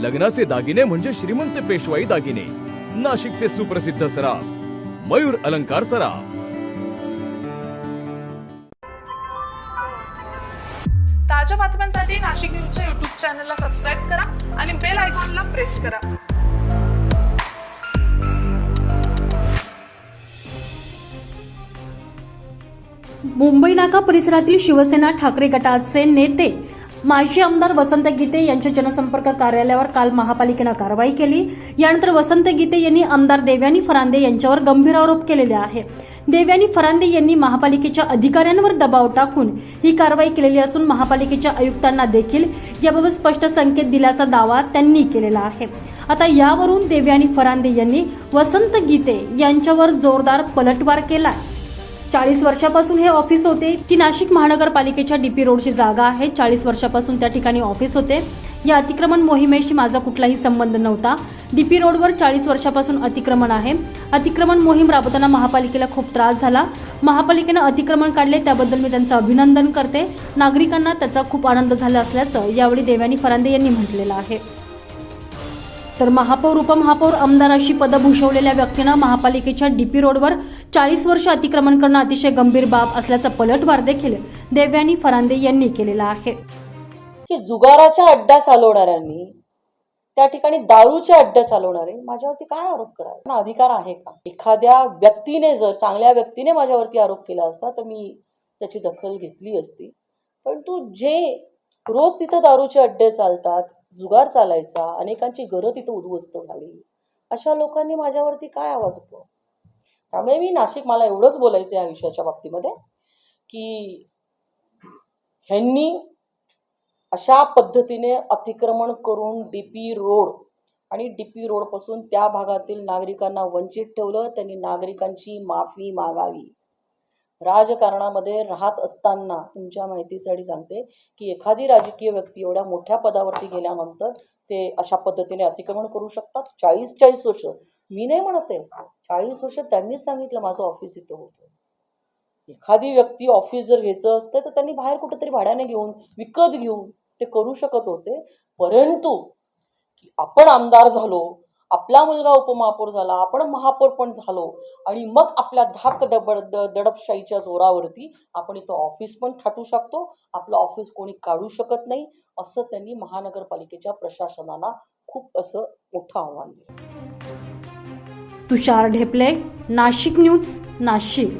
लग्नाचे दागिने म्हणजे श्रीमंत पेशवाई दागिने. नाशिकचे सुप्रसिद्ध सराफ मयूर अलंकार सराफ. ताज्या बातम्यांसाठी नाशिक न्यूजच्या युट्यूब चॅनलला सबस्क्राईब करा आणि बेल आयकॉनला प्रेस करा. मुंबई नाका परिसरातील शिवसेना ठाकरे गटाचे नेते माजी आमदार वसंत गीते यांच्या जनसंपर्क कार्यालयावर काल महापालिकेनं कारवाई केली. यानंतर वसंत गीते यांनी आमदार देव्यानी फरांदे यांच्यावर गंभीर आरोप केलेले आहे देव्यानी फरांदे यांनी महापालिकेच्या अधिकाऱ्यांवर दबाव टाकून ही कारवाई केलेली असून महापालिकेच्या आयुक्तांना देखील याबाबत स्पष्ट संकेत दिल्याचा दावा त्यांनी केलेला आहे. आता यावरून देव्यानी फरांदे यांनी वसंत गीते यांच्यावर जोरदार पलटवार केला चाळीस वर्षापासून हे ऑफिस होते. की नाशिक महानगरपालिकेच्या डीपी रोडची जागा आहे. चाळीस वर्षापासून त्या ठिकाणी ऑफिस होते. या अतिक्रमण मोहिमेशी माझा कुठलाही संबंध नव्हता. डीपी रोडवर चाळीस वर्षापासून अतिक्रमण आहे. अतिक्रमण मोहीम राबवताना महापालिकेला खूप त्रास झाला. महापालिकेनं अतिक्रमण काढले त्याबद्दल मी त्यांचं अभिनंदन करते. नागरिकांना त्याचा खूप आनंद झाला असल्याचं यावेळी देवानी फरांदे यांनी म्हटलेलं आहे. तर महापौर उपमहापौर आमदार अशी पदं भूषवलेल्या व्यक्तीनं महापालिकेच्या डीपी रोडवर चाळीस वर्ष अतिक्रमण करणं अतिशय गंभीर बाब असल्याचा पलटवार देखील देव्यानी फरांदे यांनी केलेला आहे. की जुगाराचा अड्डा चालवणाऱ्यांनी त्या ठिकाणी दारूचे अड्डे चालवणारे माझ्यावरती काय आरोप करायला अधिकार आहे का? एखाद्या व्यक्तीने जर चांगल्या व्यक्तीने माझ्यावरती आरोप केला असता तर मी त्याची दखल घेतली असती. परंतु जे रोज तिथं दारूचे अड्डे चालतात जुगार चालायचा अनेकांची घरं तिथं उद्ध्वस्त झाली अशा लोकांनी माझ्यावरती काय आवाज उठवा त्यामुळे मी नाशिक मला एवढंच बोलायचं या विषयाच्या बाबतीमध्ये की ह्यांनी अशा पद्धतीने अतिक्रमण करून डी पी रोड आणि डी पी रोडपासून त्या भागातील नागरिकांना वंचित ठेवलं त्यांनी नागरिकांची माफी मागावी. राजकारणामध्ये राहत असताना तुमच्या माहितीसाठी सांगते की एखादी राजकीय व्यक्ती एवढ्या मोठ्या पदावरती गेल्यानंतर ते अशा पद्धतीने अतिक्रमण करू शकतात. चाळीस चाळीस वर्ष. मी नाही म्हणत आहे. चाळीस वर्ष त्यांनीच सांगितलं माझं ऑफिस इथं होतं. एखादी व्यक्ती ऑफिस जर घ्यायचं असतं तर त्यांनी बाहेर कुठेतरी भाड्याने घेऊन विकत घेऊन ते करू शकत होते. परंतु आपण आमदार झालो आपला मुलगा उपमहापौर झाला आपण महापौर पण झालो आणि मग आपल्या धाक दबड द- दडपशाहीच्या जोरावरती आपण इथं ऑफिस पण थाटू शकतो. आपलं ऑफिस कोणी काढू शकत नाही असं त्यांनी महानगरपालिकेच्या प्रशासनाला खूप असं मोठं आव्हान दिलं. तुषार ढेपले नाशिक न्यूज नाशिक.